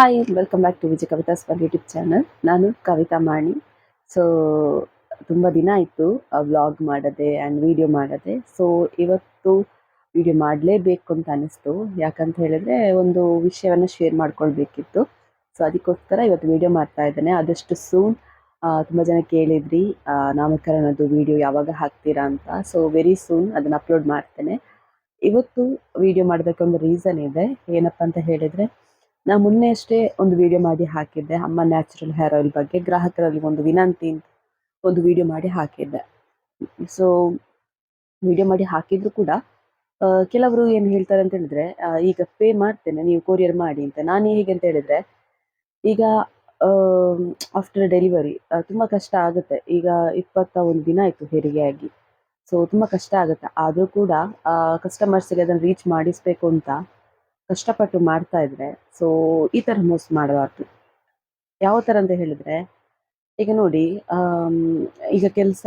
Hi welcome back to Vijaya Kavita spur YouTube channel ನಾನು Kavita Mani. So ತುಂಬ ದಿನ ಆಯಿತು ವ್ಲಾಗ್ ಮಾಡದೆ ಆ್ಯಂಡ್ ವಿಡಿಯೋ ಮಾಡದೆ. ಸೊ ಇವತ್ತು ವಿಡಿಯೋ ಮಾಡಲೇಬೇಕು ಅಂತ ಅನಿಸ್ತು. ಯಾಕಂತ ಹೇಳಿದ್ರೆ, ಒಂದು ವಿಷಯವನ್ನು ಶೇರ್ ಮಾಡ್ಕೊಳ್ಬೇಕಿತ್ತು. ಸೊ ಅದಕ್ಕೋಸ್ಕರ ಇವತ್ತು ವಿಡಿಯೋ ಮಾಡ್ತಾ ಇದ್ದೇನೆ. ಆದಷ್ಟು ಸೂನ್ ತುಂಬ ಜನ ಕೇಳಿದ್ರಿ ನಾಮಕರಣದ್ದು ವಿಡಿಯೋ ಯಾವಾಗ ಹಾಕ್ತೀರಾ ಅಂತ. ಸೊ ವೆರಿ ಸೂನ್ ಅದನ್ನು ಅಪ್ಲೋಡ್ ಮಾಡ್ತೇನೆ. ಇವತ್ತು ವಿಡಿಯೋ ಮಾಡೋದಕ್ಕೆ ಒಂದು ರೀಸನ್ ಇದೆ. ಏನಪ್ಪ ಅಂತ ಹೇಳಿದ್ರೆ ನಾ ಮೊನ್ನೆ ಅಷ್ಟೇ ಒಂದು ವಿಡಿಯೋ ಮಾಡಿ ಹಾಕಿದ್ದೆ. ಅಮ್ಮ ನ್ಯಾಚುರಲ್ ಹೇರ್ ಆಯಿಲ್ ಬಗ್ಗೆ, ಗ್ರಾಹಕರಲ್ಲಿ ಒಂದು ವಿನಂತಿ ಒಂದು ವಿಡಿಯೋ ಮಾಡಿ ಹಾಕಿದ್ದೆ. ಸೊ ವಿಡಿಯೋ ಮಾಡಿ ಹಾಕಿದ್ರು ಕೂಡ ಕೆಲವರು ಏನು ಹೇಳ್ತಾರೆ ಅಂತ ಹೇಳಿದ್ರೆ ಈಗ ಪೇ ಮಾಡ್ತೇನೆ, ನೀವು ಕೊರಿಯರ್ ಮಾಡಿ ಅಂತ. ನಾನು ಹೇಗೆ ಅಂತ ಹೇಳಿದ್ರೆ, ಈಗ ಆಫ್ಟರ್ ಡೆಲಿವರಿ ತುಂಬ ಕಷ್ಟ ಆಗುತ್ತೆ. ಈಗ ಇಪ್ಪತ್ತ ಒಂದು ದಿನ ಆಯಿತು ಹೆರಿಗೆ ಆಗಿ. ಸೊ ತುಂಬ ಕಷ್ಟ ಆಗುತ್ತೆ. ಆದರೂ ಕೂಡ ಕಸ್ಟಮರ್ಸಿಗೆ ಅದನ್ನು ರೀಚ್ ಮಾಡಿಸ್ಬೇಕು ಅಂತ ಕಷ್ಟಪಟ್ಟು ಮಾಡ್ತಾ ಇದ್ರೆ ಸೊ ಈ ತರ ಮೋಸ ಮಾಡಬಾರ್ದು. ಯಾವ ತರ ಅಂತ ಹೇಳಿದ್ರೆ, ಈಗ ನೋಡಿ ಈಗ ಕೆಲಸ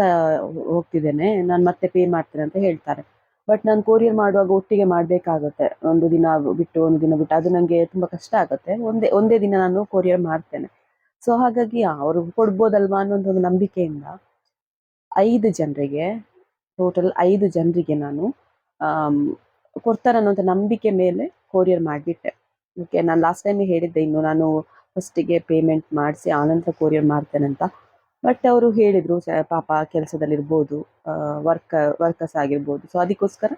ಹೋಗ್ತಿದ್ದೇನೆ, ನಾನು ಮತ್ತೆ ಪೇ ಮಾಡ್ತೇನೆ ಅಂತ ಹೇಳ್ತಾರೆ. ಬಟ್ ನಾನು ಕೊರಿಯರ್ ಮಾಡುವಾಗ ಒಟ್ಟಿಗೆ ಮಾಡಬೇಕಾಗತ್ತೆ. ಒಂದು ದಿನ ಬಿಟ್ಟು ಒಂದು ದಿನ ಬಿಟ್ಟು, ಅದು ನನಗೆ ತುಂಬ ಕಷ್ಟ ಆಗುತ್ತೆ. ಒಂದೇ ಒಂದೇ ದಿನ ನಾನು ಕೊರಿಯರ್ ಮಾಡ್ತೇನೆ. ಸೊ ಹಾಗಾಗಿ ಅವರು ಕೊಡ್ಬೋದಲ್ವಾ ಅನ್ನೋ ಒಂದು ನಂಬಿಕೆಯಿಂದ ಐದು ಜನರಿಗೆ ಟೋಟಲ್ ಐದು ಜನರಿಗೆ ನಾನು ಕೊಡ್ತಾರೆ ಅನ್ನೋಂಥ ನಂಬಿಕೆ ಮೇಲೆ ಕೊರಿಯರ್ ಮಾಡಿಬಿಟ್ಟೆ. ಓಕೆ ನಾನು ಲಾಸ್ಟ್ ಟೈಮ್ ಹೇಳಿದ್ದೆ, ಇನ್ನು ನಾನು ಫಸ್ಟಿಗೆ ಪೇಮೆಂಟ್ ಮಾಡಿಸಿ ಆನಂತರ ಕೊರಿಯರ್ ಮಾಡ್ತೇನೆ ಅಂತ. ಬಟ್ ಅವರು ಹೇಳಿದರು ಪಾಪ ಕೆಲಸದಲ್ಲಿರ್ಬೋದು ವರ್ಕ ವರ್ಕರ್ಸ್ ಆಗಿರ್ಬೋದು. ಸೊ ಅದಕ್ಕೋಸ್ಕರ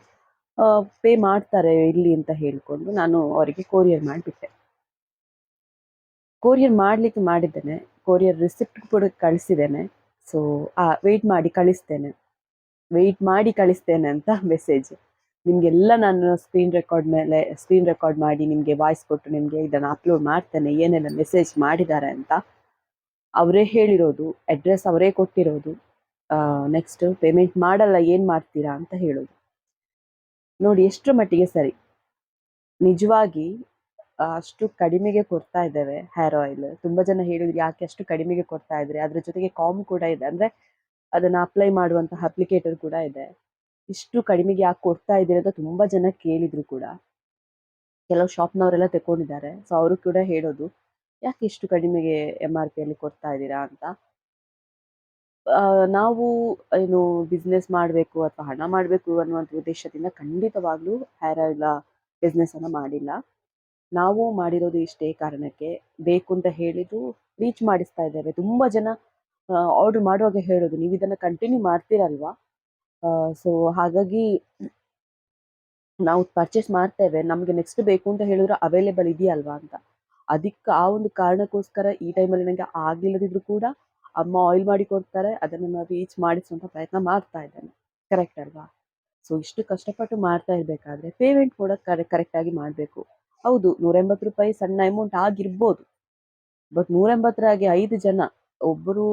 ಪೇ ಮಾಡ್ತಾರೆ ಇಲ್ಲಿ ಅಂತ ಹೇಳ್ಕೊಂಡು ನಾನು ಅವರಿಗೆ ಕೊರಿಯರ್ ಮಾಡಿಬಿಟ್ಟೆ. ಕೊರಿಯರ್ ಮಾಡಲಿಕ್ಕೆ ಮಾಡಿದ್ದೇನೆ. ಕೊರಿಯರ್ ರಿಸಿಪ್ಟ್ ಕೂಡ ಕಳಿಸಿದ್ದೇನೆ. ಸೊ ವೆಯ್ಟ್ ಮಾಡಿ ಕಳಿಸ್ತೇನೆ. ವೆಯ್ಟ್ ಮಾಡಿ ಕಳಿಸ್ತೇನೆ ಅಂತ ಮೆಸೇಜ್ ನಿಮಗೆಲ್ಲ ನಾನು ಸ್ಕ್ರೀನ್ ರೆಕಾರ್ಡ್ ಮೇಲೆ ಸ್ಕ್ರೀನ್ ರೆಕಾರ್ಡ್ ಮಾಡಿ ನಿಮಗೆ ವಾಯ್ಸ್ ಕೊಟ್ಟು ನಿಮಗೆ ಇದನ್ನು ಅಪ್ಲೋಡ್ ಮಾಡ್ತೇನೆ, ಏನೆಲ್ಲ ಮೆಸೇಜ್ ಮಾಡಿದ್ದಾರೆ ಅಂತ ಅವರೇ ಹೇಳಿರೋದು ಅಡ್ರೆಸ್ ಅವರೇ ಕೊಟ್ಟಿರೋದು ನೆಕ್ಸ್ಟ್ ಪೇಮೆಂಟ್ ಮಾಡಲ್ಲ, ಏನು ಮಾಡ್ತೀರಾ ಅಂತ ಹೇಳೋದು. ನೋಡಿ, ಎಷ್ಟರ ಮಟ್ಟಿಗೆ ಸರಿ. ನಿಜವಾಗಿ ಅಷ್ಟು ಕಡಿಮೆಗೆ ಕೊಡ್ತಾ ಇದ್ದೇವೆ ಹೇರ್ ಆಯಿಲ್ ತುಂಬ ಜನ ಹೇಳಿದ್ರು, ಯಾಕೆ ಅಷ್ಟು ಕಡಿಮೆಗೆ ಕೊಡ್ತಾ ಇದ್ರೆ? ಅದ್ರ ಜೊತೆಗೆ ಕಾಮ್ ಕೂಡ ಇದೆ. ಅಂದರೆ ಅದನ್ನು ಅಪ್ಲೈ ಮಾಡುವಂತಹ ಅಪ್ಲಿಕೇಟರ್ ಕೂಡ ಇದೆ. ಇಷ್ಟು ಕಡಿಮೆಗೆ ಯಾಕೆ ಕೊಡ್ತಾ ಇದ್ದೀರಿ ಅಂತ ತುಂಬ ಜನ ಕೇಳಿದ್ರು ಕೂಡ. ಕೆಲವು ಶಾಪ್ನವರೆಲ್ಲ ತಗೊಂಡಿದ್ದಾರೆ ಸೊ ಅವರು ಕೂಡ ಹೇಳೋದು, ಯಾಕೆ ಇಷ್ಟು ಕಡಿಮೆಗೆ ಎಂ ಆರ್ ಪಿಯಲ್ಲಿ ಕೊಡ್ತಾ ಇದ್ದೀರಾ ಅಂತ? ನಾವು ಏನು ಬಿಸ್ನೆಸ್ ಮಾಡಬೇಕು ಅಥವಾ ಹಣ ಮಾಡಬೇಕು ಅನ್ನುವಂಥ ಉದ್ದೇಶದಿಂದ ಖಂಡಿತವಾಗ್ಲೂ ಹೇರ್ ಆಯಿಲ್ ಬಿಸ್ನೆಸ್ಸನ್ನು ಮಾಡಿಲ್ಲ. ನಾವು ಮಾಡಿರೋದು ಇಷ್ಟೇ ಕಾರಣಕ್ಕೆ. ಬೇಕು ಅಂತ ಹೇಳಿದ್ದು ರೀಚ್ ಮಾಡಿಸ್ತಾ ಇದ್ದೇವೆ. ತುಂಬ ಜನ ಆರ್ಡರ್ ಮಾಡುವಾಗ ಹೇಳೋದು, ನೀವು ಇದನ್ನು ಕಂಟಿನ್ಯೂ ಮಾಡ್ತೀರಲ್ವಾ? ಸೊ ಹಾಗಾಗಿ ನಾವು ಪರ್ಚೇಸ್ ಮಾಡ್ತೇವೆ ನಮಗೆ ನೆಕ್ಸ್ಟ್ ಬೇಕು ಅಂತ ಹೇಳಿದ್ರೆ ಅವೈಲೇಬಲ್ ಇದೆಯಲ್ವಾ ಅಂತ. ಅದಕ್ಕೆ ಆ ಒಂದು ಕಾರಣಕ್ಕೋಸ್ಕರ ಈ ಟೈಮಲ್ಲಿ ನನಗೆ ಆಗಿಲ್ಲದಿದ್ರು ಕೂಡ ಅಮ್ಮ ಆಯಿಲ್ ಮಾಡಿ ಕೊಡ್ತಾರೆ. ಅದನ್ನು ನಾನು ರೀಚ್ ಮಾಡಿಸುವಂಥ ಪ್ರಯತ್ನ ಮಾಡ್ತಾ ಇದ್ದೇನೆ. ಕರೆಕ್ಟ್ ಅಲ್ವಾ? ಸೊ ಇಷ್ಟು ಕಷ್ಟಪಟ್ಟು ಮಾಡ್ತಾ ಇರಬೇಕಾದ್ರೆ ಪೇಮೆಂಟ್ ಕೂಡ ಕರೆಕ್ಟ್ ಕರೆಕ್ಟಾಗಿ ಮಾಡಬೇಕು. ಹೌದು, ನೂರೆಂಬತ್ತು ರೂಪಾಯಿ ಸಣ್ಣ ಅಮೌಂಟ್ ಆಗಿರ್ಬೋದು. ಬಟ್ ನೂರೆಂಬತ್ತರಾಗಿ ಐದು ಜನ ಒಬ್ಬರು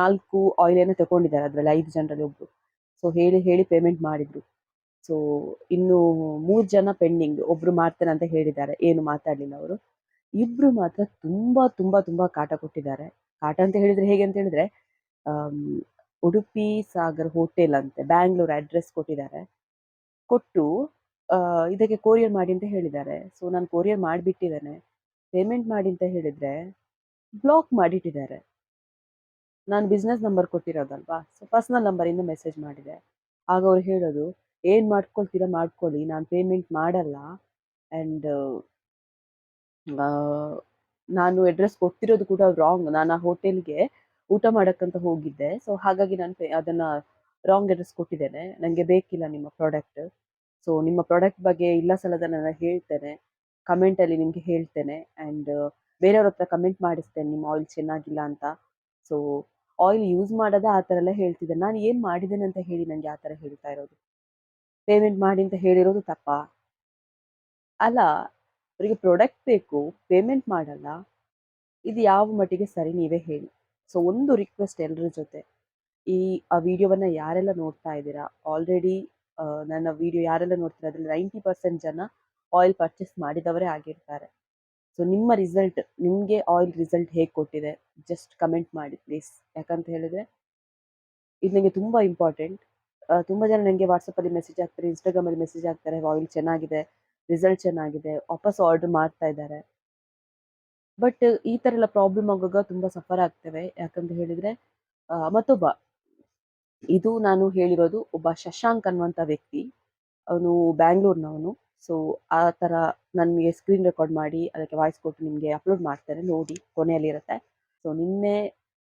ನಾಲ್ಕು ಆಯಿಲ್ ಏನೋ ತಗೊಂಡಿದ್ದಾರೆ ಅದರಲ್ಲಿ ಐದು ಜನರಲ್ಲಿ ಒಬ್ಬರು ಸೊ ಹೇಳಿ ಹೇಳಿ ಪೇಮೆಂಟ್ ಮಾಡಿದ್ರು. ಸೊ ಇನ್ನು ಮೂರು ಜನ ಪೆಂಡಿಂಗ್ ಒಬ್ರು ಮಾಡ್ತೇನೆ ಅಂತ ಹೇಳಿದ್ದಾರೆ. ಏನು ಮಾತಾಡಲಿಲ್ಲ ಅವರು. ಇಬ್ರು ಮಾತ್ರ ತುಂಬಾ ತುಂಬಾ ತುಂಬಾ ಕಾಟ ಕೊಟ್ಟಿದ್ದಾರೆ. ಕಾಟ ಅಂತ ಹೇಳಿದ್ರೆ ಹೇಗೆ ಅಂತ ಹೇಳಿದ್ರೆ ಉಡುಪಿ ಸಾಗರ್ ಹೋಟೆಲ್ ಅಂತೆ ಬ್ಯಾಂಗ್ಳೂರ್ ಅಡ್ರೆಸ್ ಕೊಟ್ಟಿದ್ದಾರೆ. ಕೊಟ್ಟು ಇದಕ್ಕೆ ಕೊರಿಯರ್ ಮಾಡಿ ಅಂತ ಹೇಳಿದ್ದಾರೆ. ಸೊ ನಾನು ಕೊರಿಯರ್ ಮಾಡಿಬಿಟ್ಟಿದ್ದೇನೆ. ಪೇಮೆಂಟ್ ಮಾಡಿ ಅಂತ ಹೇಳಿದ್ರೆ ಬ್ಲಾಕ್ ಮಾಡಿಟ್ಟಿದ್ದಾರೆ. ನಾನು ಬಿಸ್ನೆಸ್ ನಂಬರ್ ಕೊಟ್ಟಿರೋದಲ್ವಾ? ಸೊ ಪರ್ಸ್ನಲ್ ನಂಬರಿಂದ ಮೆಸೇಜ್ ಮಾಡಿದೆ. ಆಗ ಅವ್ರು ಹೇಳೋದು, ಏನು ಮಾಡ್ಕೊಳ್ತೀರಾ ಮಾಡ್ಕೊಳ್ಳಿ, ನಾನು ಪೇಮೆಂಟ್ ಮಾಡಲ್ಲ. ಆ್ಯಂಡ್ ನಾನು ಅಡ್ರೆಸ್ ಕೊಟ್ಟಿರೋದು ಕೂಡ ರಾಂಗ್ ನಾನು ಆ ಹೋಟೆಲ್ಗೆ ಊಟ ಮಾಡೋಕ್ಕಂತ ಹೋಗಿದ್ದೆ. ಸೊ ಹಾಗಾಗಿ ನಾನು ಅದನ್ನ ರಾಂಗ್ ಅಡ್ರೆಸ್ ಕೊಟ್ಟಿದ್ದೇನೆ. ನನಗೆ ಬೇಕಿಲ್ಲ ನಿಮ್ಮ ಪ್ರಾಡಕ್ಟ್ ಸೊ ನಿಮ್ಮ ಪ್ರಾಡಕ್ಟ್ ಬಗ್ಗೆ ಇಲ್ಲ ಸಲದ ನಾನು ಹೇಳ್ತೇನೆ. ಕಮೆಂಟಲ್ಲಿ ನಿಮಗೆ ಹೇಳ್ತೇನೆ. ಆ್ಯಂಡ್ ಬೇರೆಯವ್ರ ಹತ್ರ ಕಮೆಂಟ್ ಮಾಡಿಸ್ತೇನೆ, ನಿಮ್ಮ ಆಯಿಲ್ ಚೆನ್ನಾಗಿಲ್ಲ ಅಂತ. ಸೊ ಆಯಿಲ್ ಯೂಸ್ ಮಾಡೋದೇ ಆ ಥರ ಎಲ್ಲ ಹೇಳ್ತಿದ್ದೆ ನಾನು ಏನು ಮಾಡಿದ್ದೇನೆ ಅಂತ ಹೇಳಿ ನನಗೆ ಆ ಥರ ಹೇಳ್ತಾ ಇರೋದು. ಪೇಮೆಂಟ್ ಮಾಡಿ ಅಂತ ಹೇಳಿರೋದು ತಪ್ಪಾ. ಅಲ್ಲ, ಅವರಿಗೆ ಪ್ರಾಡಕ್ಟ್ ಬೇಕು ಪೇಮೆಂಟ್ ಮಾಡಲ್ಲ, ಇದು ಯಾವ ಮಟ್ಟಿಗೆ ಸರಿ ನೀವೇ ಹೇಳಿ. ಸೊ ಒಂದು ರಿಕ್ವೆಸ್ಟ್ ಎಲ್ಲರ ಜೊತೆ. ಈ, ಆ ವಿಡಿಯೋವನ್ನು ಯಾರೆಲ್ಲ ನೋಡ್ತಾ ಇದ್ದೀರಾ? ಆಲ್ರೆಡಿ ನನ್ನ ವಿಡಿಯೋ ಯಾರೆಲ್ಲ ನೋಡ್ತೀರಾ? ಅದರಲ್ಲಿ ನೈಂಟಿ ಪರ್ಸೆಂಟ್ ಜನ ಆಯಿಲ್ ಪರ್ಚೇಸ್ ಮಾಡಿದವರೇ ಆಗಿರ್ತಾರೆ. ಸೊ ನಿಮ್ಮ ರಿಸಲ್ಟ್ ನಿಮಗೆ ಆಯಿಲ್ ರಿಸಲ್ಟ್ ಹೇಗೆ ಕೊಟ್ಟಿದೆ? ಜಸ್ಟ್ ಕಮೆಂಟ್ ಮಾಡಿ ಪ್ಲೀಸ್ ಯಾಕಂತ ಹೇಳಿದ್ರೆ, ಇದು ನನಗೆ ತುಂಬ ಇಂಪಾರ್ಟೆಂಟ್ ತುಂಬ ಜನ ನನಗೆ ವಾಟ್ಸಪ್ಪಲ್ಲಿ ಮೆಸೇಜ್ ಹಾಕ್ತಾರೆ ಇನ್ಸ್ಟಾಗ್ರಾಮಲ್ಲಿ ಮೆಸೇಜ್ ಹಾಕ್ತಾರೆ ಆಯಿಲ್ ಚೆನ್ನಾಗಿದೆ ರಿಸಲ್ಟ್ ಚೆನ್ನಾಗಿದೆ ವಾಪಸ್ ಆರ್ಡರ್ ಮಾಡ್ತಾ ಇದ್ದಾರೆ. ಬಟ್ ಈ ಥರ ಎಲ್ಲ ಪ್ರಾಬ್ಲಮ್ ಆಗುವಾಗ ತುಂಬ ಸಫರ್ ಆಗ್ತೇವೆ. ಯಾಕಂತ ಹೇಳಿದರೆ ಮತ್ತೊಬ್ಬ. ಇದು ನಾನು ಹೇಳಿರೋದು ಒಬ್ಬ ಶಶಾಂಕ್ ಅನ್ನುವಂಥ ವ್ಯಕ್ತಿ. ಅವನು ಬ್ಯಾಂಗ್ಳೂರ್ನವನು. ಸೊ ಆ ಥರ ನನಗೆ ಸ್ಕ್ರೀನ್ ರೆಕಾರ್ಡ್ ಮಾಡಿ, ಅದಕ್ಕೆ ವಾಯ್ಸ್ ಕೊಟ್ಟು ನಿಮಗೆ ಅಪ್ಲೋಡ್ ಮಾಡ್ತಾರೆ ನೋಡಿ, ಕೊನೆಯಲ್ಲಿ ಇರುತ್ತೆ. ಸೊ ನಿನ್ನೆ,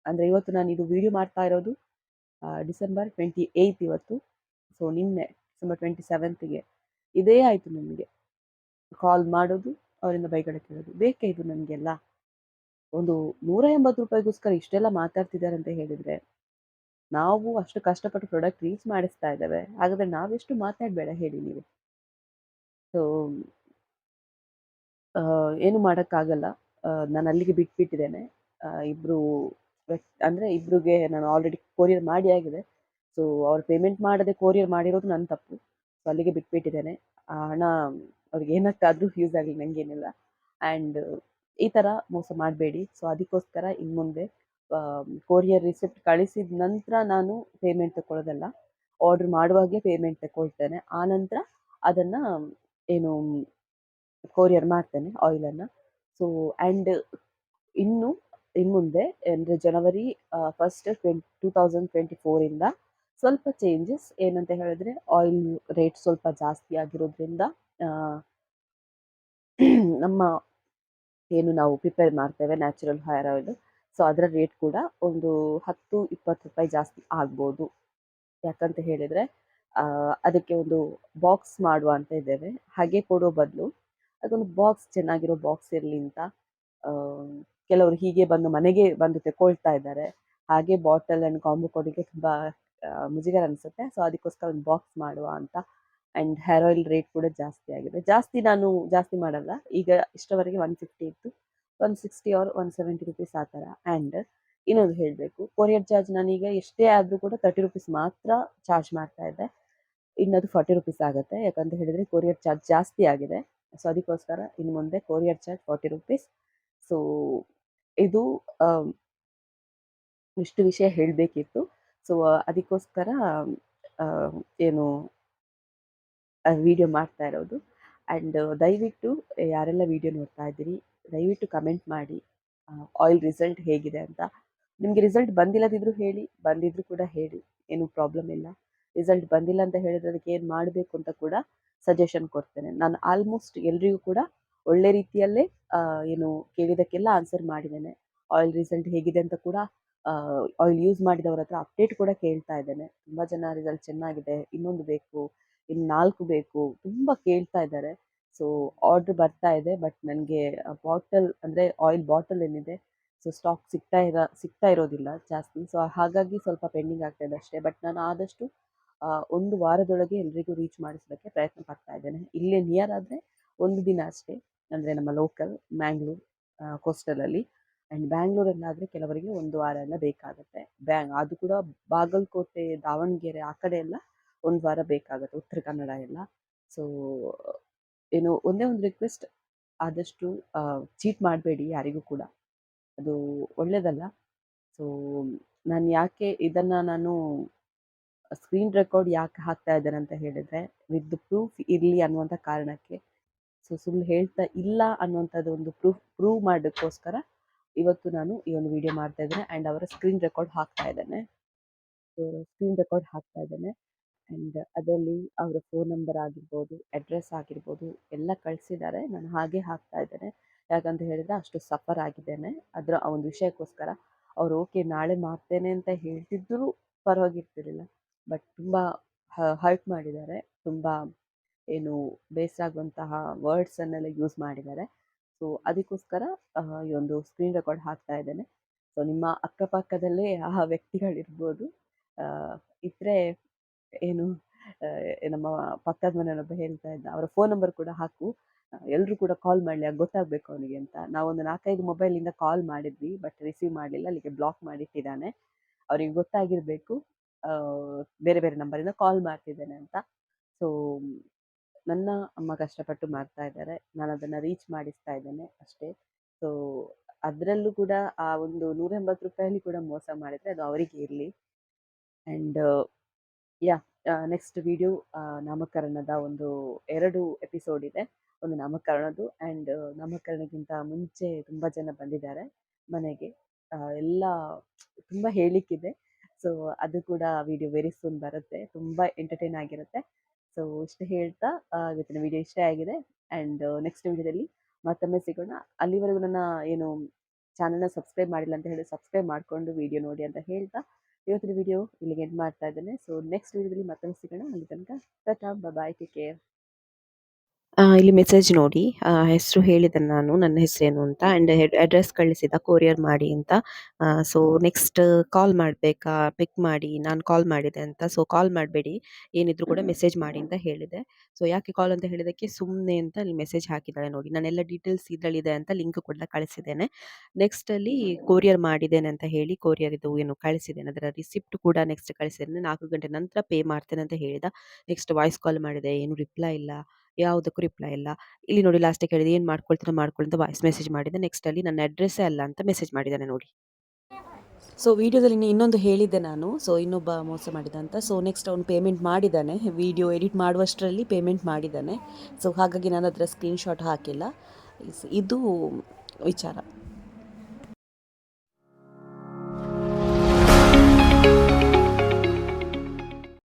ಅಂದರೆ ಇವತ್ತು ನಾನು ಇದು ವಿಡಿಯೋ ಮಾಡ್ತಾ ಇರೋದು ಡಿಸೆಂಬರ್ ಟ್ವೆಂಟಿ ಏಯ್ತ್ ಇವತ್ತು. ಸೊ ನಿನ್ನೆ ಡಿಸೆಂಬರ್ ಟ್ವೆಂಟಿ ಸೆವೆಂತ್ಗೆ ಇದೇ ಆಯಿತು ನನಗೆ ಕಾಲ್ ಮಾಡೋದು, ಅವರಿಂದ ಬೈಗಡೆ ಕೇಳೋದು. ಬೇಕೇ ಇದು ನನಗೆಲ್ಲ? ಒಂದು ನೂರ ಎಂಬತ್ತು ರೂಪಾಯಿಗೋಸ್ಕರ ಇಷ್ಟೆಲ್ಲ ಮಾತಾಡ್ತಿದ್ದಾರೆ ಅಂತ ಹೇಳಿದರೆ, ನಾವು ಅಷ್ಟು ಕಷ್ಟಪಟ್ಟು ಪ್ರಾಡಕ್ಟ್ ರೀಚ್ ಮಾಡಿಸ್ತಾ ಇದ್ದೇವೆ. ಹಾಗಾದರೆ ನಾವೆಷ್ಟು ಮಾತಾಡಬೇಡ ಹೇಳಿ ನೀವು. ಸೊ ಏನು ಮಾಡೋಕ್ಕಾಗಲ್ಲ. ನಾನು ಅಲ್ಲಿಗೆ ಬಿಟ್ಬಿಟ್ಟಿದ್ದೇನೆ. ಇಬ್ಬರು ವ್ಯಕ್ತಿ, ಅಂದರೆ ಇಬ್ಬರಿಗೆ ನಾನು ಆಲ್ರೆಡಿ ಕೊರಿಯರ್ ಮಾಡಿ ಆಗಿದೆ. ಸೊ ಅವ್ರು ಪೇಮೆಂಟ್ ಮಾಡದೆ ಕೊರಿಯರ್ ಮಾಡಿರೋದು ನನ್ನ ತಪ್ಪು. ಸೊ ಅಲ್ಲಿಗೆ ಬಿಟ್ಬಿಟ್ಟಿದ್ದೇನೆ. ಆ ಹಣ ಅವ್ರಿಗೆ ಏನಕ್ಕಾದರೂ ಯೂಸ್ ಆಗಲಿ ನನಗೇನಿಲ್ಲ ಆ್ಯಂಡ್ ಈ ಥರ ಮೋಸ ಮಾಡಬೇಡಿ. ಸೊ ಅದಕ್ಕೋಸ್ಕರ ಇನ್ನು ಮುಂದೆ ಕೊರಿಯರ್ ರಿಸಿಪ್ಟ್ ಕಳಿಸಿದ ನಂತರ ನಾನು ಪೇಮೆಂಟ್ ತಗೊಳ್ಳೋದಲ್ಲ ಆರ್ಡ್ರ್ ಮಾಡುವಾಗಲೇ ಪೇಮೆಂಟ್ ತಗೊಳ್ತೇನೆ ಆ ನಂತರ ಅದನ್ನು, ಏನು ಕೊರಿಯರ್ ಮಾಡ್ತೇನೆ ಆಯಿಲನ್ನು ಸೊ ಆ್ಯಂಡ್ ಇನ್ನು ಇನ್ನು ಮುಂದೆ, ಅಂದರೆ January first twenty two thousand twenty ಫೋರಿಂದ ಸ್ವಲ್ಪ ಚೇಂಜಸ್ ಏನಂತ ಹೇಳಿದ್ರೆ ಆಯಿಲ್ ರೇಟ್ ಸ್ವಲ್ಪ ಜಾಸ್ತಿ ಆಗಿರೋದ್ರಿಂದ ನಮ್ಮ ಏನು ನಾವು ಪ್ರಿಪೇರ್ ಮಾಡ್ತೇವೆ ನ್ಯಾಚುರಲ್ ಹೇರ್ ಆಯಿಲ್ ಸೊ ಅದರ ರೇಟ್ ಕೂಡ ಒಂದು ಹತ್ತು, ಇಪ್ಪತ್ತು ರೂಪಾಯಿ ಜಾಸ್ತಿ ಆಗ್ಬೋದು. ಯಾಕಂತ ಹೇಳಿದರೆ ಅದಕ್ಕೆ ಒಂದು ಬಾಕ್ಸ್ ಮಾಡುವ ಅಂತ ಇದ್ದೇವೆ. ಹಾಗೆ ಕೊಡೋ ಬದಲು ಅದೊಂದು ಬಾಕ್ಸ್ ಚೆನ್ನಾಗಿರೋ ಬಾಕ್ಸ್ ಇರಲಿ ಅಂತ ಕೆಲವರು ಹೀಗೆ ಬಂದು ಮನೆಗೆ ಬಂದು ತೆಕೊಳ್ತಾ ಇದ್ದಾರೆ. ಹಾಗೆ ಬಾಟಲ್ ಆ್ಯಂಡ್ ಕಾಂಬೋ ಕೊಡಿಗೆ ತುಂಬ ಮುಜುಗರ ಅನಿಸುತ್ತೆ. ಸೊ ಅದಕ್ಕೋಸ್ಕರ ಒಂದು ಬಾಕ್ಸ್ ಮಾಡುವ ಅಂತ. ಆ್ಯಂಡ್ ಹೇರ್ ಆಯಿಲ್ ರೇಟ್ ಕೂಡ ಜಾಸ್ತಿ ಆಗಿದೆ. ಜಾಸ್ತಿ ನಾನು ಜಾಸ್ತಿ ಮಾಡಲ್ಲ. ಈಗ ಇಷ್ಟವರೆಗೆ ಒನ್ ಫಿಫ್ಟಿ ಇತ್ತು. One sixty or one seventy rupees ಆ ಥರ. ಆ್ಯಂಡ್ ಇನ್ನೊಂದು ಹೇಳಬೇಕು. ಕೊರಿಯರ್ ಚಾರ್ಜ್ ನಾನೀಗ ಎಷ್ಟೇ ಆದರೂ ಕೂಡ ತರ್ಟಿ ರುಪೀಸ್ ಮಾತ್ರ ಚಾರ್ಜ್ ಮಾಡ್ತಾ ಇದ್ದೆ. ಇನ್ನದು ಫಾರ್ಟಿ ರುಪೀಸ್ ಆಗುತ್ತೆ. ಯಾಕಂತ ಹೇಳಿದರೆ ಕೊರಿಯರ್ ಚಾರ್ಜ್ ಜಾಸ್ತಿ ಆಗಿದೆ. ಸೊ ಅದಕ್ಕೋಸ್ಕರ ಇನ್ನು ಮುಂದೆ courier charge forty rupees so ಇದು ಇಷ್ಟು ವಿಷಯ ಹೇಳಬೇಕಿತ್ತು. ಸೊ, ಅದಕ್ಕೋಸ್ಕರ ಏನು ವಿಡಿಯೋ ಮಾಡ್ತಾ ಇರೋದು. ಆ್ಯಂಡ್ ದಯವಿಟ್ಟು ಯಾರೆಲ್ಲ ವಿಡಿಯೋ ನೋಡ್ತಾ ಇದ್ದೀರಿ, ದಯವಿಟ್ಟು ಕಮೆಂಟ್ ಮಾಡಿ ಆಯಿಲ್ ರಿಸಲ್ಟ್ ಹೇಗಿದೆ ಅಂತ. ನಿಮಗೆ ರಿಸಲ್ಟ್ ಬಂದಿಲ್ಲದಿದ್ರು ಹೇಳಿ, ಬಂದಿದ್ರು ಕೂಡ ಹೇಳಿ, ಏನು ಪ್ರಾಬ್ಲಮ್ ಇಲ್ಲ. ರಿಸಲ್ಟ್ ಬಂದಿಲ್ಲ ಅಂತ ಹೇಳಿದ್ರೆ ಅದಕ್ಕೆ ಏನು ಮಾಡಬೇಕು ಅಂತ ಕೂಡ ಸಜೆಷನ್ ಕೊಡ್ತೇನೆ. ನಾನು ಆಲ್ಮೋಸ್ಟ್ ಎಲ್ರಿಗೂ ಕೂಡ ಒಳ್ಳೆ ರೀತಿಯಲ್ಲೇ ಏನು ಕೇಳಿದಕ್ಕೆಲ್ಲ ಆನ್ಸರ್ ಮಾಡಿದ್ದೇನೆ. ಆಯಿಲ್ ರಿಸಲ್ಟ್ ಹೇಗಿದೆ ಅಂತ ಕೂಡ ಆಯಿಲ್ ಯೂಸ್ ಮಾಡಿದವರ ಹತ್ರ ಅಪ್ಡೇಟ್ ಕೂಡ ಕೇಳ್ತಾ ಇದ್ದೇನೆ. ತುಂಬ ಜನ ರಿಸಲ್ಟ್ ಚೆನ್ನಾಗಿದೆ, ಇನ್ನೊಂದು ಬೇಕು, ಇನ್ನು ನಾಲ್ಕು ಬೇಕು, ತುಂಬ ಕೇಳ್ತಾ ಇದ್ದಾರೆ. ಸೊ ಆರ್ಡ್ರ್ ಬರ್ತಾ ಇದೆ ಬಟ್ ನನಗೆ ಬಾಟಲ್ ಅಂದರೆ ಆಯಿಲ್ ಬಾಟಲ್ ಏನಿದೆ ಸೊ ಸ್ಟಾಕ್ ಸಿಗ್ತಾ ಇರೋ, ಸಿಗ್ತಾ ಇರೋದಿಲ್ಲ ಜಾಸ್ತಿ. ಸೊ ಹಾಗಾಗಿ ಸ್ವಲ್ಪ ಪೆಂಡಿಂಗ್ ಆಗ್ತಾ ಇದೆ ಅಷ್ಟೇ. ಬಟ್ ನಾನು ಆದಷ್ಟು ಒಂದು ವಾರದೊಳಗೆ ಎಲ್ರಿಗೂ ರೀಚ್ ಮಾಡಿಸೋದಕ್ಕೆ ಪ್ರಯತ್ನ ಪಡ್ತಾ ಇದ್ದೇನೆ. ಇಲ್ಲೇ ನಿಯರ್ ಆದರೆ ಒಂದು ದಿನ ಅಷ್ಟೇ. ಅಂದರೆ ನಮ್ಮ ಲೋಕಲ್ ಮ್ಯಾಂಗ್ಳೂರ್ ಕೋಸ್ಟಲಲ್ಲಿ ಆ್ಯಂಡ್ ಬ್ಯಾಂಗ್ಳೂರಲ್ಲಾದರೆ ಕೆಲವರಿಗೆ ಒಂದು ವಾರ ಎಲ್ಲ ಬೇಕಾಗುತ್ತೆ. ಬ್ಯಾಂಗ್ ಅದು ಕೂಡ ಬಾಗಲಕೋಟೆ, ದಾವಣಗೆರೆ ಆ ಕಡೆ ಎಲ್ಲ ಒಂದು ವಾರ ಬೇಕಾಗುತ್ತೆ, ಉತ್ತರ ಕನ್ನಡ ಎಲ್ಲ. ಸೊ ಏನು ಒಂದೇ ಒಂದು ರಿಕ್ವೆಸ್ಟ್ ಆದಷ್ಟು ಚೀಟ್ ಮಾಡಬೇಡಿ ಯಾರಿಗೂ ಕೂಡ. ಅದು ಒಳ್ಳೆಯದಲ್ಲ ಸೊ ನಾನು ಯಾಕೆ ಇದನ್ನು ನಾನು ಸ್ಕ್ರೀನ್ ರೆಕಾರ್ಡ್ ಯಾಕೆ ಹಾಕ್ತಾ ಇದ್ದಾರೆ ಅಂತ ಹೇಳಿದರೆ ವಿತ್ ಪ್ರೂಫ್ ಇರಲಿ ಅನ್ನುವಂಥ ಕಾರಣಕ್ಕೆ ಸೊ ಸುಳ್ಳು ಹೇಳ್ತಾ ಇಲ್ಲ ಅನ್ನುವಂಥದ್ದು ಒಂದು ಪ್ರೂಫ್ ಪ್ರೂವ್ ಮಾಡೋಕ್ಕೋಸ್ಕರ ಇವತ್ತು ನಾನು ಈ ಒಂದು ವಿಡಿಯೋ ಮಾಡ್ತಾ ಇದ್ದೇನೆ ಆ್ಯಂಡ್ ಅವರ ಸ್ಕ್ರೀನ್ ರೆಕಾರ್ಡ್ ಹಾಕ್ತಾ ಇದ್ದೇನೆ. ಸೊ ಸ್ಕ್ರೀನ್ ರೆಕಾರ್ಡ್ ಹಾಕ್ತಾ ಇದ್ದೇನೆ ಆ್ಯಂಡ್ ಅದರಲ್ಲಿ ಅವರ ಫೋನ್ ನಂಬರ್ ಆಗಿರ್ಬೋದು ಅಡ್ರೆಸ್ ಆಗಿರ್ಬೋದು ಎಲ್ಲ ಕಳಿಸಿದ್ದಾರೆ. ನಾನು ಹಾಗೆ ಹಾಕ್ತಾ ಇದ್ದೇನೆ. ಯಾಕಂತ ಹೇಳಿದರೆ ಅಷ್ಟು ಸಫರ್ ಆಗಿದ್ದೇನೆ. ಅದರ ಆ ಒಂದು ವಿಷಯಕ್ಕೋಸ್ಕರ ಅವರು ಓಕೆ ನಾಳೆ ಮಾಡ್ತೇನೆ ಅಂತ ಹೇಳ್ತಿದ್ರು ಪರವಾಗಿರ್ತಿರಲಿಲ್ಲ. ಬಟ್ ತುಂಬ ಹರ್ಟ್ ಮಾಡಿದ್ದಾರೆ. ತುಂಬ ಏನು ಬೇಸ್ಡ್ ಆಗುವಂತಹ ವರ್ಡ್ಸನ್ನೆಲ್ಲ ಯೂಸ್ ಮಾಡಿದ್ದಾರೆ. ಸೊ ಅದಕ್ಕೋಸ್ಕರ ಈ ಒಂದು ಸ್ಕ್ರೀನ್ ರೆಕಾರ್ಡ್ ಹಾಕ್ತಾ ಇದ್ದೇನೆ. ಸೊ ನಿಮ್ಮ ಅಕ್ಕಪಕ್ಕದಲ್ಲೇ ಆ ವ್ಯಕ್ತಿಗಳಿರ್ಬೋದು. ಇದ್ದರೆ ಏನು ನಮ್ಮ ಪಕ್ಕದ ಮನೆಯೊಬ್ಬ ಹೇಳ್ತಾ ಇದ್ದ, ಅವರ ಫೋನ್ ನಂಬರ್ ಕೂಡ ಹಾಕು. ಎಲ್ಲರೂ ಕೂಡ ಕಾಲ್ ಮಾಡಲಿ, ಆಗ ಗೊತ್ತಾಗಬೇಕು ಅವನಿಗೆ ಅಂತ. ನಾವೊಂದು ನಾಲ್ಕೈದು ಮೊಬೈಲಿಂದ ಕಾಲ್ ಮಾಡಿದ್ವಿ ಬಟ್ ರಿಸೀವ್ ಮಾಡಲಿಲ್ಲ. ಅಲ್ಲಿಗೆ ಬ್ಲಾಕ್ ಮಾಡಿಟ್ಟಿದ್ದಾನೆ. ಅವರಿಗೆ ಗೊತ್ತಾಗಿರಬೇಕು. ಬೇರೆ ಬೇರೆ ನಂಬರಿಂದ ಕಾಲ್ ಮಾಡ್ತಿದ್ದೇನೆ ಅಂತ. ಸೊ ನನ್ನ ಅಮ್ಮ ಕಷ್ಟಪಟ್ಟು ಮಾಡ್ತಾ ಇದ್ದಾರೆ. ನಾನು ಅದನ್ನು ರೀಚ್ ಮಾಡಿಸ್ತಾ ಇದ್ದೇನೆ ಅಷ್ಟೇ. ಸೊ ಅದರಲ್ಲೂ ಕೂಡ ಆ ಒಂದು ನೂರ ಎಂಬತ್ತು ರೂಪಾಯಲ್ಲಿ ಕೂಡ ಮೋಸ ಮಾಡಿದರೆ ಅದು ಅವರಿಗೆ ಇರಲಿ. ಆ್ಯಂಡ್ ಯಾ ನೆಕ್ಸ್ಟ್ ವಿಡಿಯೋ ನಾಮಕರಣದ ಒಂದು ಎರಡು ಎಪಿಸೋಡ್ ಇದೆ. ಒಂದು ನಾಮಕರಣದ್ದು ಆ್ಯಂಡ್ ನಾಮಕರಣಕ್ಕಿಂತ ಮುಂಚೆ ತುಂಬ ಜನ ಬಂದಿದ್ದಾರೆ ಮನೆಗೆ. ಎಲ್ಲ ತುಂಬ ಹೇಳಿಕ್ಕಿದೆ. ಸೊ ಅದು ಕೂಡ ವಿಡಿಯೋ ವೆರಿ ಸೂನ್ ಬರುತ್ತೆ. ತುಂಬ ಎಂಟರ್ಟೈನ್ ಆಗಿರುತ್ತೆ. ಸೊ, ಇಷ್ಟು ಹೇಳ್ತಾ ಇವತ್ತಿನ ವಿಡಿಯೋ ಇಷ್ಟ ಆಗಿದೆ. ಆ್ಯಂಡ್ ನೆಕ್ಸ್ಟ್ ವಿಡಿಯೋದಲ್ಲಿ ಮತ್ತೊಮ್ಮೆ ಸಿಗೋಣ. ಅಲ್ಲಿವರೆಗೂ ನನ್ನ, ಏನು ಚಾನಲ್ನ ಸಬ್ಸ್ಕ್ರೈಬ್ ಮಾಡಿಲ್ಲ ಅಂತ ಹೇಳಿ ಸಬ್ಸ್ಕ್ರೈಬ್ ಮಾಡಿಕೊಂಡು ವಿಡಿಯೋ ನೋಡಿ ಅಂತ ಹೇಳ್ತಾ, ಇವತ್ತಿನ ವಿಡಿಯೋ ಇಲ್ಲಿಗೆ ಎಂಡ್ ಮಾಡ್ತಾ ಇದ್ದೇನೆ. ಸೊ ನೆಕ್ಸ್ಟ್ ವಿಡಿಯೋದಲ್ಲಿ ಮತ್ತೊಮ್ಮೆ ಸಿಗೋಣ. ಅಲ್ಲಿ ತನಕ ಟಾಟಾ ಬಾಯ್ ಟೇಕ್ ಕೇರ್ ಇಲ್ಲಿ ಮೆಸೇಜ್ ನೋಡಿ. ಹೆಸರು ಹೇಳಿದೆ ನಾನು, ನನ್ನ ಹೆಸರೇನು ಅಂತ. ಅಂಡ್ ಅಡ್ರೆಸ್ ಕಳಿಸಿದ ಕೊರಿಯರ್ ಮಾಡಿ ಅಂತ. ಸೊ ನೆಕ್ಸ್ಟ್ ಕಾಲ್ ಮಾಡಬೇಕಾ ಪಿಕ್ ಮಾಡಿ, ನಾನು ಕಾಲ್ ಮಾಡಿದೆ ಅಂತ. ಸೊ ಕಾಲ್ ಮಾಡಬೇಡಿ. ಏನಿದ್ರು ಕೂಡ ಮೆಸೇಜ್ ಮಾಡಿ ಅಂತ ಹೇಳಿದೆ. ಸೊ ಯಾಕೆ ಕಾಲ್ ಅಂತ ಹೇಳಿದಕ್ಕೆ ಸುಮ್ಮನೆ ಅಂತ ಅಲ್ಲಿ ಮೆಸೇಜ್ ಹಾಕಿದ್ದಾಳೆ ನೋಡಿ. ನಾನೆಲ್ಲ ಡೀಟೇಲ್ಸ್ ಇದರಲ್ಲಿದೆ ಅಂತ ಲಿಂಕ್ ಕೂಡ ಕಳಿಸಿದ್ದೇನೆ. ನೆಕ್ಸ್ಟ್ ಅಲ್ಲಿ ಕೊರಿಯರ್ ಮಾಡಿದ್ದೇನೆ ಅಂತ ಹೇಳಿ ಕೊರಿಯರ್ ಇದು ಏನು ಕಳಿಸಿದ್ದೇನೆ. ಅದರ ರಿಸಿಪ್ಟ್ ಕೂಡ ನೆಕ್ಸ್ಟ್ ಕಳಿಸಿದ್ದೇನೆ. ನಾಲ್ಕು ಗಂಟೆ ನಂತರ ಪೇ ಮಾಡ್ತೇನೆ ಅಂತ ಹೇಳಿದ. ನೆಕ್ಸ್ಟ್ ವಾಯ್ಸ್ ಕಾಲ್ ಮಾಡಿದೆ. ಏನು ರಿಪ್ಲೈ ಇಲ್ಲ. ಯಾವುದಕ್ಕೂ ರಿಪ್ಲೈ ಇಲ್ಲ. ಇಲ್ಲಿ ನೋಡಿ ಲಾಸ್ಟಿಗೆ ಹೇಳಿದೆ ಏನು ಮಾಡ್ಕೊಳ್ತೀರಾ ಮಾಡ್ಕೊಳ್ಳಿ ಅಂತ ವಾಯ್ಸ್ ಮೆಸೇಜ್ ಮಾಡಿದೆ. ನೆಕ್ಸ್ಟ್ ಅಲ್ಲಿ ನನ್ನ ಅಡ್ರೆಸ್ಸೇ ಅಲ್ಲ ಅಂತ ಮೆಸೇಜ್ ಮಾಡಿದ್ದಾನೆ ನೋಡಿ. ಸೊ ವಿಡಿಯೋದಲ್ಲಿ ಇನ್ನೊಂದು ಹೇಳಿದ್ದೆ ನಾನು. ಸೊ ಇನ್ನೊಬ್ಬ ಮೋಸ ಮಾಡಿದ ಅಂತ. ಸೊ ನೆಕ್ಸ್ಟ್ ಅವ್ನು ಪೇಮೆಂಟ್ ಮಾಡಿದ್ದಾನೆ ವಿಡಿಯೋ ಎಡಿಟ್ ಮಾಡುವಷ್ಟರಲ್ಲಿ ಪೇಮೆಂಟ್ ಮಾಡಿದ್ದಾನೆ ಸೊ ಹಾಗಾಗಿ ನಾನು ಅದರ ಸ್ಕ್ರೀನ್ಶಾಟ್ ಹಾಕಿಲ್ಲ. ಇದು ವಿಚಾರ.